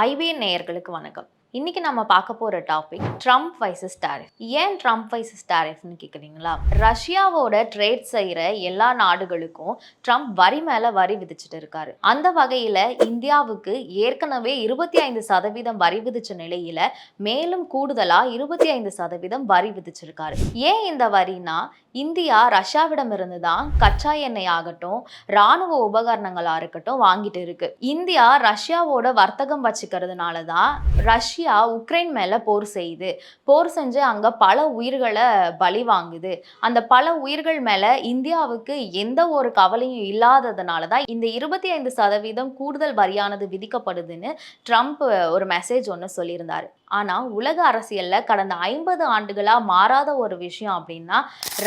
IBN நேயர்களுக்கு வணக்கம். இன்னைக்கு நம்ம பார்க்க போகிற டாபிக் ட்ரம்ப் வைசஸ் டாரிஃப் ஏன் ட்ரம்ப் வைசஸ் டாரிஃப்னு கேட்குறீங்களா ரஷ்யாவோட ட்ரேட் செய்கிற எல்லா நாடுகளுக்கும் ட்ரம்ப் வரி மேலே வரி விதிச்சுட்டு இருக்காரு. அந்த வகையில் இந்தியாவுக்கு ஏற்கனவே இருபத்தி ஐந்து சதவீதம் வரி விதிச்ச நிலையில் மேலும் கூடுதலாக இருபத்தி ஐந்து சதவீதம் வரி விதிச்சிருக்காரு. ஏன் இந்த வரினா இந்தியா ரஷ்யாவிடமிருந்து தான் கச்சா எண்ணெய் ஆகட்டும் ராணுவ உபகரணங்களாக இருக்கட்டும் வாங்கிட்டு இருக்கு. இந்தியா ரஷ்யாவோட வர்த்தகம் வச்சுக்கிறதுனால தான் ரஷ்யா உக்ரைன் மேலே போர் செய்யுது. போர் செஞ்சு அங்கே பல உயிர்களை பலி வாங்குது. அந்த பல உயிர்கள் மேலே இந்தியாவுக்கு எந்த ஒரு கவலையும் இல்லாததுனால தான் இந்த இருபத்தி ஐந்து சதவீதம் கூடுதல் வரியானது விதிக்கப்படுதுன்னு ட்ரம்ப் ஒரு மெசேஜ் ஒன்று சொல்லியிருந்தார். ஆனா உலக அரசியல்ல கடந்த ஐம்பது ஆண்டுகளா மாறாத ஒரு விஷயம் அப்படின்னா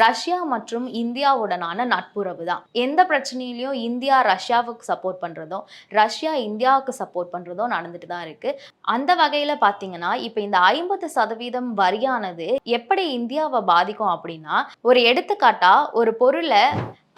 ரஷ்யா மற்றும் இந்தியாவுடனான நட்புறவு தான். எந்த பிரச்சனையிலையும் இந்தியா ரஷ்யாவுக்கு சப்போர்ட் பண்றதும் ரஷ்யா இந்தியாவுக்கு சப்போர்ட் பண்றதும் நடந்துட்டு தான் இருக்கு. அந்த வகையில பார்த்தீங்கன்னா இப்போ இந்த ஐம்பது சதவீதம் வரியானது எப்படி இந்தியாவை பாதிக்கும் அப்படின்னா ஒரு எடுத்துக்காட்டாக ஒரு பொருளை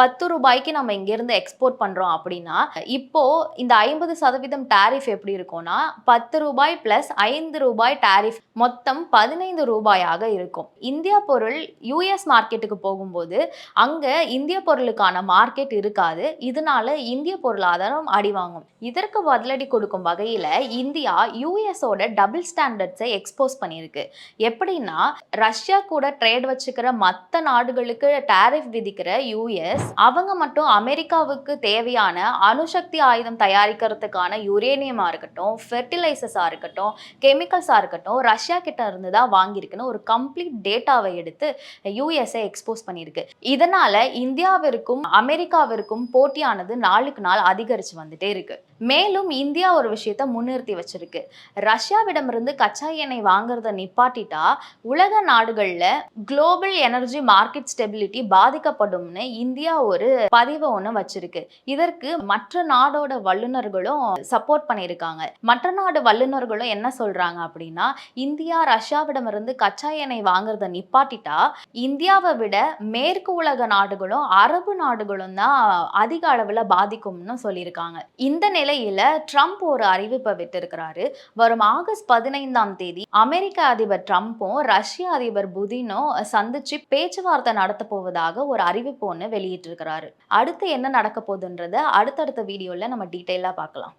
பத்து ரூபாய்க்கு நம்ம இங்கேருந்து எக்ஸ்போர்ட் பண்ணுறோம் அப்படின்னா இப்போ இந்த ஐம்பது சதவீதம் டேரிஃப் எப்படி இருக்கும்னா பத்து ரூபாய் ப்ளஸ் ஐந்து ரூபாய் டேரிஃப் மொத்தம் பதினைந்து ரூபாயாக இருக்கும். இந்தியா பொருள் யூஎஸ் மார்க்கெட்டுக்கு போகும்போது அங்கே இந்திய பொருளுக்கான மார்க்கெட் இருக்காது. இதனால இந்திய பொருளாதாரம் அடி வாங்கும். இதற்கு பதிலடி கொடுக்கும் வகையில் இந்தியா யூஎஸோட டபுள் ஸ்டாண்டர்ட்ஸை எக்ஸ்போஸ் பண்ணியிருக்கு. எப்படின்னா ரஷ்யா கூட ட்ரேட் வச்சுக்கிற மற்ற நாடுகளுக்கு டேரிஃப் விதிக்கிற யூஎஸ் அவங்க மட்டும் அமெரிக்காவுக்கு தேவையான அணுசக்தி ஆயுதம் தயாரிக்கிறதுக்கான யுரேனியமாக இருக்கட்டும் ஃபெர்டிலைசர்ஸாக இருக்கட்டும் கெமிக்கல்ஸாக இருக்கட்டும் ரஷ்யா கிட்ட இருந்து தான் வாங்கியிருக்குன்னு ஒரு கம்ப்ளீட் டேட்டாவை எடுத்து யூஎஸ்ஏ எக்ஸ்போஸ் பண்ணியிருக்கு. இதனால இந்தியாவிற்கும் அமெரிக்காவிற்கும் போட்டியானது நாளுக்கு நாள் அதிகரித்து வந்துட்டே இருக்கு. மேலும் இந்தியா ஒரு விஷயத்த முன்னிறுத்தி வச்சிருக்கு. ரஷ்யாவிடமிருந்து கச்சா எண்ணெய் வாங்குறத நிப்பாட்டிட்டா உலக நாடுகளில் குளோபல் எனர்ஜி மார்க்கெட் ஸ்டெபிலிட்டி பாதிக்கப்படும்னு இந்தியா ஒரு பதிவை ஒன்று வச்சிருக்கு. இதற்கு மற்ற நாடோட வல்லுநர்களும் சப்போர்ட் பண்ணியிருக்காங்க. மற்ற நாடு வல்லுநர்களும் என்ன சொல்றாங்க அப்படின்னா இந்தியா ரஷ்யாவிடமிருந்து கச்சா எண்ணெய் வாங்குறத நிப்பாட்டிட்டா இந்தியாவை விட மேற்கு உலக நாடுகளும் அரபு நாடுகளும் தான் அதிக அளவில் பாதிக்கும்னு சொல்லியிருக்காங்க. இந்த நிலையில ட்ரம்ப் ஒரு அறிவிப்பை விட்டிருக்கிறாரு. வரும் ஆகஸ்ட் பதினைந்தாம் தேதி அமெரிக்க அதிபர் ட்ரம்ப்பும் ரஷ்ய அதிபர் புதினும் சந்திச்சு பேச்சுவார்த்தை நடத்த போவதாக ஒரு அறிவிப்பு ஒன்று இருக்கிறாரு. அடுத்து என்ன நடக்க போகுதுன்றத அடுத்தடுத்த வீடியோல நம்ம டீட்டெயிலாக பார்க்கலாம்.